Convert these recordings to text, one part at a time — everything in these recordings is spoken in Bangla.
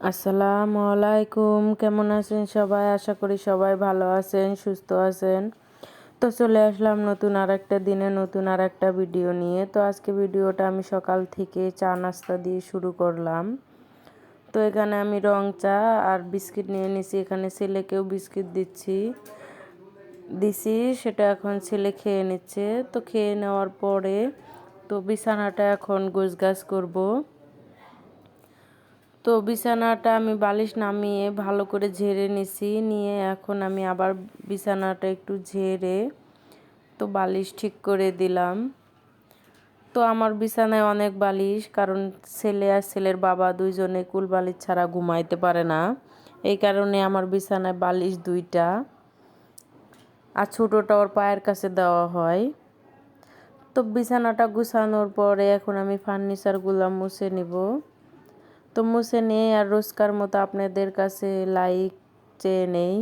আসসালামু আলাইকুম। কেমন আছেন সবাই? আশা করি সবাই ভালো আছেন, সুস্থ আছেন। তো চলে আসলাম নতুন আর একটা দিনে, নতুন আর একটা ভিডিও নিয়ে। তো আজকে ভিডিওটা আমি সকাল থেকে চা নাস্তা দিয়ে শুরু করলাম। তো এখানে আমি রং চা আর বিস্কিট নিয়ে নিছি। এখানে ছেলেকেও বিস্কিট দিচ্ছি, দিছি। সেটা এখন ছেলে খেয়ে নিচ্ছে। তো খেয়ে নেওয়ার পরে তো বিছানাটা এখন গোছগাছ করব। তো বিছানাটা আমি বালিশ নামিয়ে ভালো করে ঝেড়ে নিছি। নিয়ে এখন আমি আবার বিছানাটা একটু ঝেড়ে তো বালিশ ঠিক করে দিলাম। তো আমার বিছানায় অনেক বালিশ, কারণ ছেলে আর ছেলের বাবা দুইজনে কুল বালিশ ছাড়া ঘুমাইতে পারে না। এই কারণে আমার বিছানায় বালিশ দুইটা আর ছোটোটা ওর পায়ের কাছে দেওয়া হয়। তো বিছানাটা গুছানোর পরে এখন আমি ফার্নিচারগুলো মুছে নিব। তো মুছে নেই আর রোজকার মতো আপনাদের কাছে লাইক চেয়ে নেই।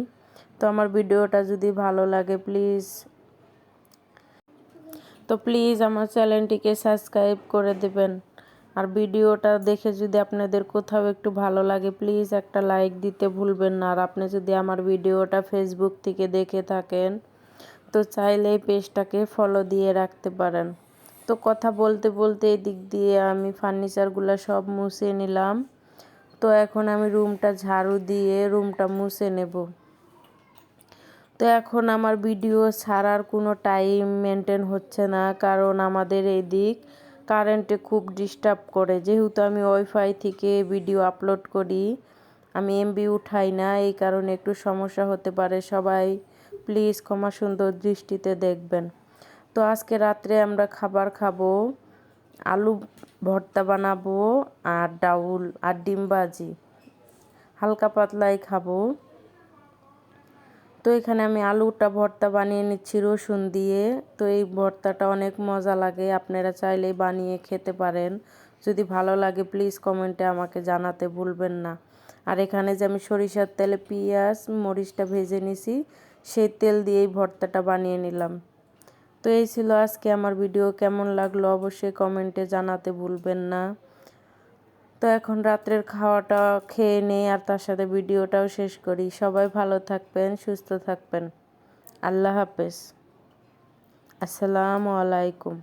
তো আমার ভিডিওটা যদি ভালো লাগে প্লিজ তো প্লিজ আমার চ্যানেলটিকে সাবস্ক্রাইব করে দেবেন। আর ভিডিওটা দেখে যদি আপনাদের কোথাও একটু ভালো লাগে প্লিজ একটা লাইক দিতে ভুলবেন না। আর আপনি যদি আমার ভিডিওটা ফেসবুক থেকে দেখে থাকেন, তো চাইলে এই পেজটাকে ফলো দিয়ে রাখতে পারেন। তো কথা বলতে বলতে এদিক দিয়ে আমি ফার্নিচারগুলো সব মুছে নিলাম। তো এখন আমি রুমটা ঝাড়ু দিয়ে রুমটা মুছে নেব। তো এখন আমার ভিডিও ছাড়ার কোনো টাইম মেনটেন হচ্ছে না, কারণ আমাদের এই দিক কারেন্টে খুব ডিস্টার্ব করে। যেহেতু আমি ওয়াইফাই থেকে ভিডিও আপলোড করি, আমি এমবি উঠাই না, এই কারণে একটু সমস্যা হতে পারে। সবাই প্লিজ ক্ষমা সুন্দর দৃষ্টিতে দেখবেন। তো আজকে রাত্রে আমরা খাবার খাব, আলু ভর্তা বানাবো আর ডাউল আর ডিম হালকা পাতলাই খাব। তো এখানে আমি আলুটা ভর্তা বানিয়ে নিচ্ছি রসুন দিয়ে। তো এই ভর্তাটা অনেক মজা লাগে, আপনারা চাইলেই বানিয়ে খেতে পারেন। যদি ভালো লাগে প্লিজ কমেন্টে আমাকে জানাতে ভুলবেন না। আর এখানে যে আমি সরিষার তেলে পেঁয়াজ, মরিচটা ভেজে নিছি, সেই তেল দিয়েই ভর্তাটা বানিয়ে নিলাম। তো এই ছিল আজকে আমার ভিডিও। কেমন লাগল অবশ্যই কমেন্টে জানাতে ভুলবেন না। তো এখন রাত্রের খাওয়াটা খেয়ে নেই আর তার সাথে ভিডিওটাও শেষ করি। সবাই ভালো থাকবেন, সুস্থ থাকবেন। আল্লাহ হাফেজ। আসসালামু আলাইকুম।